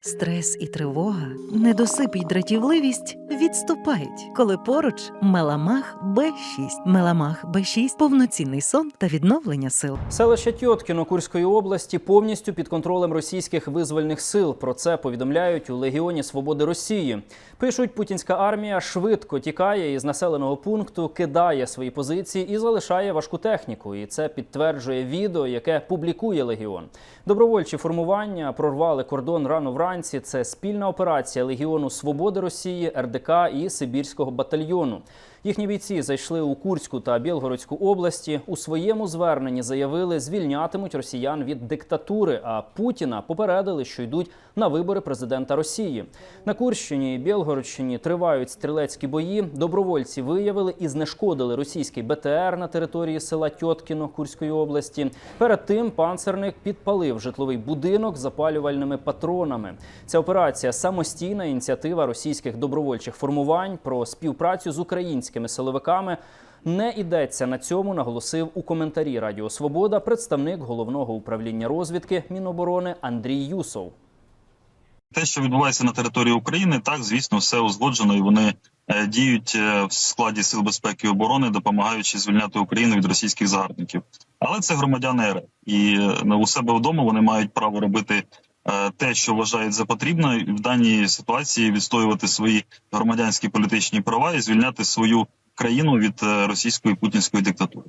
Стрес і тривога, недосип і дратівливість відступають, коли поруч Меламах Б6. Меламах Б6 – повноцінний сон та відновлення сил. Селище Тьоткіно Курської області повністю під контролем російських визвольних сил. Про це повідомляють у Легіоні Свободи Росії. Пишуть, путінська армія швидко тікає із населеного пункту, кидає свої позиції і залишає важку техніку. І це підтверджує відео, яке публікує Легіон. Добровольчі формування прорвали кордон рано вранці. Це спільна операція Легіону Свободи Росії, РДК і Сибірського батальйону. Їхні бійці зайшли у Курську та Білгородську області. У своєму зверненні заявили, звільнятимуть росіян від диктатури. А Путіна попередили, що йдуть на вибори президента Росії. На Курщині і Білгородщині тривають стрілецькі бої. Добровольці виявили і знешкодили російський БТР на території села Тьоткіно Курської області. Перед тим панцерник підпалив житловий будинок запалювальними патронами. Ця операція самостійна ініціатива російських добровольчих формувань про співпрацю з українськими силовиками. Не йдеться на цьому, наголосив у коментарі Радіо Свобода представник головного управління розвідки Міноборони Андрій Юсов. Те, що відбувається на території України, так звісно, все узгоджено, і вони е, діють е, в складі сил безпеки і оборони, допомагаючи звільняти Україну від російських загарбників. Але це громадяни РФ. і е, у себе вдома вони мають право робити те, що вважають за потрібне, в даній ситуації відстоювати свої громадянські політичні права і звільняти свою країну від е, російської путінської диктатури.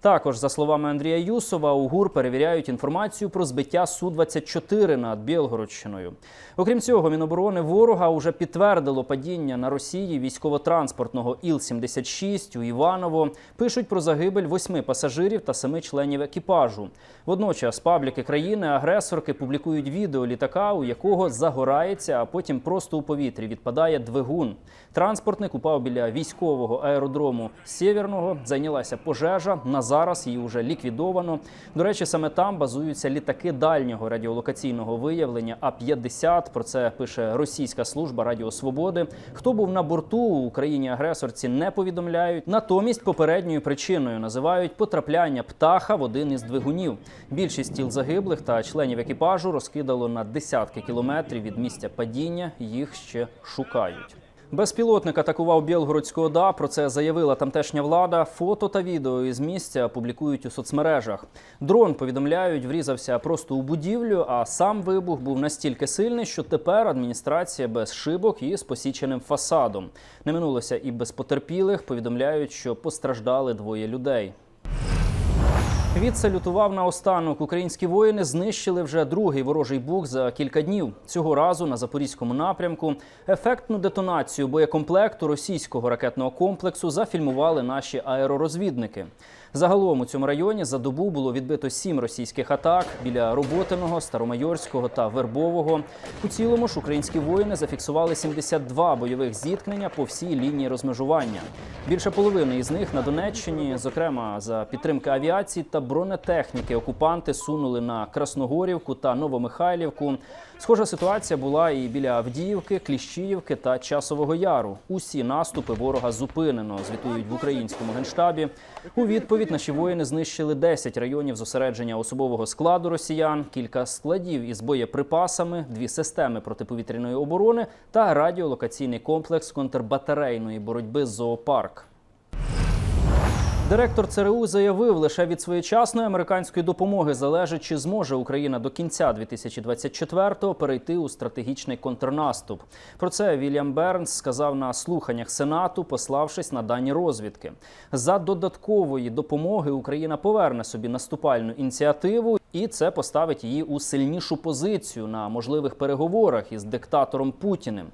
Також, за словами Андрія Юсова, у ГУР перевіряють інформацію про збиття Су-24 над Білгородщиною. Окрім цього, Міноборони ворога уже підтвердило падіння на Росії військово-транспортного Іл-76 у Іваново. Пишуть про загибель восьми пасажирів та семи членів екіпажу. Водночас пабліки країни-агресорки публікують відео літака, у якого загорається, а потім просто у повітрі відпадає двигун. Транспортник упав біля військового аеродрому Сєвєрного. Зайнялася пожежа. На зараз її вже ліквідовано. До речі, саме там базуються літаки дальнього радіолокаційного виявлення А-50. Про це пише російська служба Радіо Свободи. Хто був на борту у Україні агресорці, не повідомляють. Натомість попередньою причиною називають потрапляння птаха в один із двигунів. Більшість тіл загиблих та членів екіпажу розкидало на десятки кілометрів від місця падіння. Їх ще шукають. Безпілотник атакував Білгородську ОДА. Про це заявила тамтешня влада. Фото та відео із місця публікують у соцмережах. Дрон повідомляють, врізався просто у будівлю. А сам вибух був настільки сильний, що тепер адміністрація без шибок і з посіченим фасадом. Не минулося і без потерпілих. Повідомляють, що постраждали двоє людей. Відсалютував на останок. Українські воїни знищили вже другий ворожий бух за кілька днів. Цього разу на запорізькому напрямку ефектну детонацію боєкомплекту російського ракетного комплексу зафільмували наші аеророзвідники. Загалом у цьому районі за добу було відбито сім російських атак біля Роботиного, Старомайорського та Вербового. У цілому ж українські воїни зафіксували 72 бойових зіткнення по всій лінії розмежування. Більше половини із них на Донеччині, зокрема за підтримки авіації та бронетехніки, окупанти сунули на Красногорівку та Новомихайлівку. Схожа ситуація була і біля Авдіївки, Кліщіївки та Часового Яру. Усі наступи ворога зупинено, звітують в українському генштабі. У відповідь наші воїни знищили 10 районів зосередження особового складу росіян, кілька складів із боєприпасами, дві системи протиповітряної оборони та радіолокаційний комплекс контрбатарейної боротьби зоопарк. Директор ЦРУ заявив, лише від своєчасної американської допомоги залежить, чи зможе Україна до кінця 2024-го перейти у стратегічний контрнаступ. Про це Вільям Бернс сказав на слуханнях Сенату, пославшись на дані розвідки. За додаткової допомоги Україна поверне собі наступальну ініціативу, і це поставить її у сильнішу позицію на можливих переговорах із диктатором Путіним.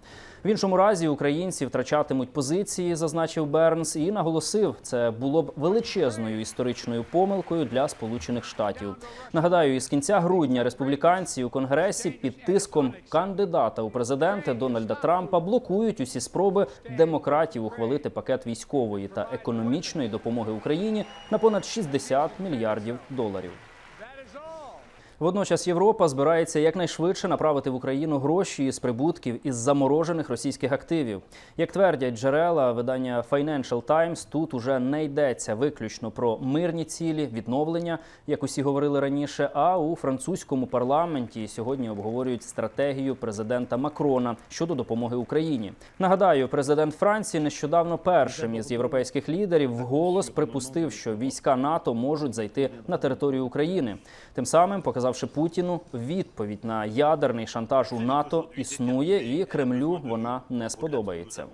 В іншому разі українці втрачатимуть позиції, зазначив Бернс, і наголосив, це було б величезною історичною помилкою для Сполучених Штатів. Нагадаю, із кінця грудня республіканці у конгресі під тиском кандидата у президенти Дональда Трампа блокують усі спроби демократів ухвалити пакет військової та економічної допомоги Україні на понад 60 мільярдів доларів. Водночас Європа збирається якнайшвидше направити в Україну гроші з прибутків із заморожених російських активів. Як твердять джерела видання Financial Times, тут уже не йдеться виключно про мирні цілі, відновлення, як усі говорили раніше. А у французькому парламенті сьогодні обговорюють стратегію президента Макрона щодо допомоги Україні. Нагадаю, президент Франції нещодавно першим із європейських лідерів вголос припустив, що війська НАТО можуть зайти на територію України. Тим самим показавши Путіну відповідь на ядерний шантаж у НАТО існує, і Кремлю вона не сподобається.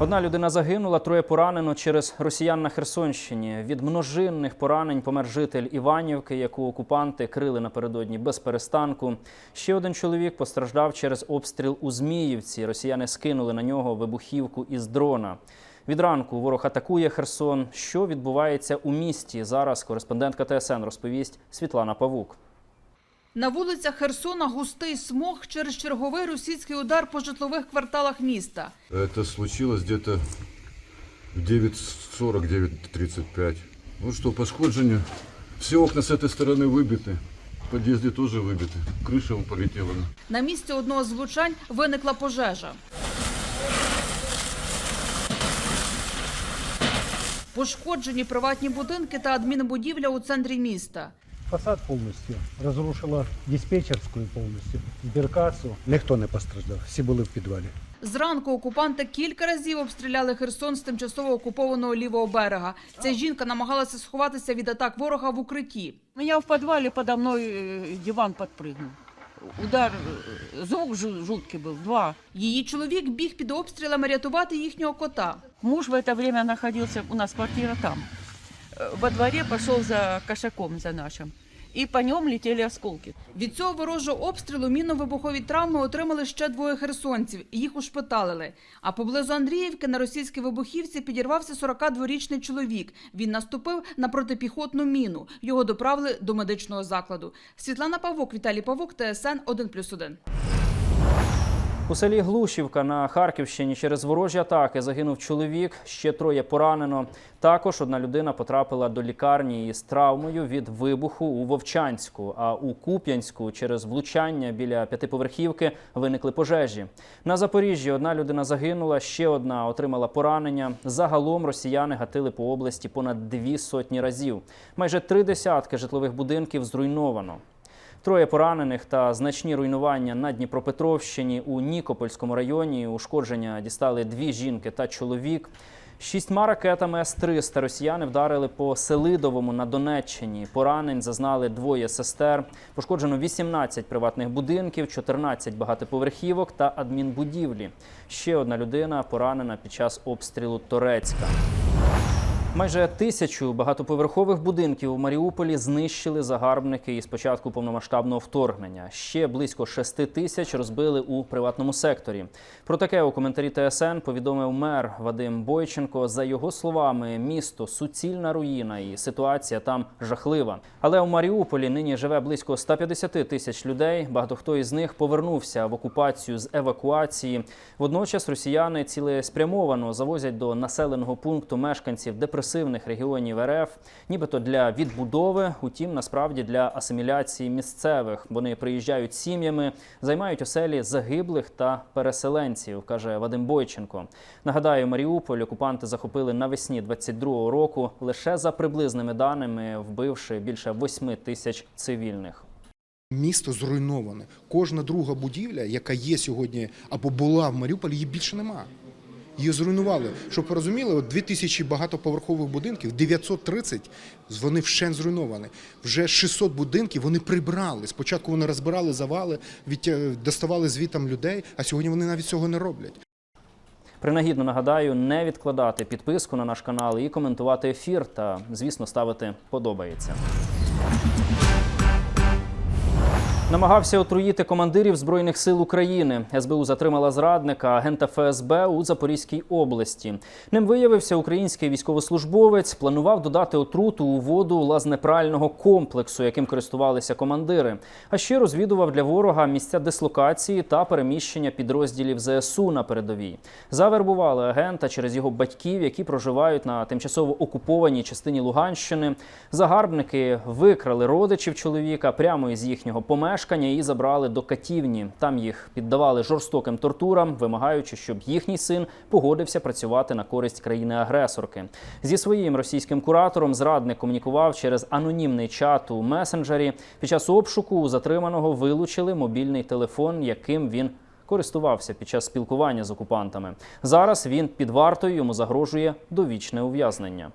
Одна людина загинула, троє поранено через росіян на Херсонщині. Від множинних поранень помер житель Іванівки, яку окупанти крили напередодні без перестанку. Ще один чоловік постраждав через обстріл у Зміївці. Росіяни скинули на нього вибухівку із дрона. Від ранку ворог атакує Херсон. Що відбувається у місті? Зараз кореспондентка ТСН розповість Світлана Павук. На вулицях Херсона густий смог через черговий російський удар по житлових кварталах міста. Это случилось где-то в 9.40-9.35. Ну что, пошкодження. Все окна с этой стороны выбиты. В подъезде тоже выбиты. Крыша вон полетела. На місці одного з влучань виникла пожежа. Пошкоджені приватні будинки та адмінбудівля у центрі міста. Фасад повністю розрушила диспетчерську повністю, збіркасу. Ніхто не постраждав, всі були в підвалі. Зранку окупанти кілька разів обстріляли Херсон з тимчасово окупованого лівого берега. Ця жінка намагалася сховатися від атак ворога в укритті. Меня в подвале подо мной э, диван подпрыгнул Удар, э, звук жу- жуткий был, два. Її чоловік біг під обстрілами рятувати їхнього кота. Муж в это время находился, у нас квартира там. Э, Во дворе пошел за кошаком, за нашим. И по ньому літіли осколки. Від цього ворожого обстрілу мінно-вибухові травми отримали ще двоє херсонців. Їх ушпиталили. А поблизу Андріївки на російській вибухівці підірвався 42-річний чоловік. Він наступив на протипіхотну міну. Його доправили до медичного закладу. Світлана Павок, Віталій Павук, ТСН 1+,1. У селі Глушівка на Харківщині через ворожі атаки загинув чоловік, ще троє поранено. Також одна людина потрапила до лікарні із травмою від вибуху у Вовчанську. А у Куп'янську через влучання біля п'ятиповерхівки виникли пожежі. На Запоріжжі одна людина загинула, ще одна отримала поранення. Загалом росіяни гатили по області понад дві сотні разів. Майже три десятки житлових будинків зруйновано. Троє поранених та значні руйнування на Дніпропетровщині у Нікопольському районі. Ушкодження дістали дві жінки та чоловік. Шістьма ракетами С-300 росіяни вдарили по Селидовому на Донеччині. Поранень зазнали двоє сестер. Пошкоджено 18 приватних будинків, 14 багатоповерхівок та адмінбудівлі. Ще одна людина поранена під час обстрілу Торецька. Майже тисячу багатоповерхових будинків у Маріуполі знищили загарбники із початку повномасштабного вторгнення. Ще близько шести тисяч розбили у приватному секторі. Про таке у коментарі ТСН повідомив мер Вадим Бойченко. За його словами, місто суцільна руїна і ситуація там жахлива. Але у Маріуполі нині живе близько 150 тисяч людей. Багато хто із них повернувся в окупацію з евакуації. Водночас росіяни цілеспрямовано завозять до населеного пункту мешканців депресивних регіонів РФ, нібито для відбудови, утім, насправді для асиміляції місцевих. Вони приїжджають сім'ями, займають оселі загиблих та переселенців, каже Вадим Бойченко. Нагадаю, Маріуполь окупанти захопили навесні 22-го року, лише за приблизними даними, вбивши більше 8 тисяч цивільних. Місто зруйноване. Кожна друга будівля, яка є сьогодні або була в Маріуполі, її більше нема. Її зруйнували. Щоб ви розуміли, от 2000 багатоповерхових будинків, 930 вони вщен зруйновані. Вже 600 будинків вони прибрали. Спочатку вони розбирали завали, доставали звітам людей, а сьогодні вони навіть цього не роблять. Принагідно нагадаю, не відкладати підписку на наш канал і коментувати ефір та, звісно, ставити подобається. Намагався отруїти командирів збройних сил України. СБУ затримала зрадника агента ФСБ у Запорізькій області. Ним виявився український військовослужбовець. Планував додати отруту у воду лазнепрального комплексу, яким користувалися командири. А ще розвідував для ворога місця дислокації та переміщення підрозділів ЗСУ на передовій. Завербували агента через його батьків, які проживають на тимчасово окупованій частині Луганщини. Загарбники викрали родичів чоловіка прямо із їхнього помешкання і забрали до катівні. Там їх піддавали жорстоким тортурам, вимагаючи, щоб їхній син погодився працювати на користь країни-агресорки. Зі своїм російським куратором зрадник комунікував через анонімний чат у месенджері. Під час обшуку у затриманого вилучили мобільний телефон, яким він користувався під час спілкування з окупантами. Зараз він під вартою йому загрожує довічне ув'язнення.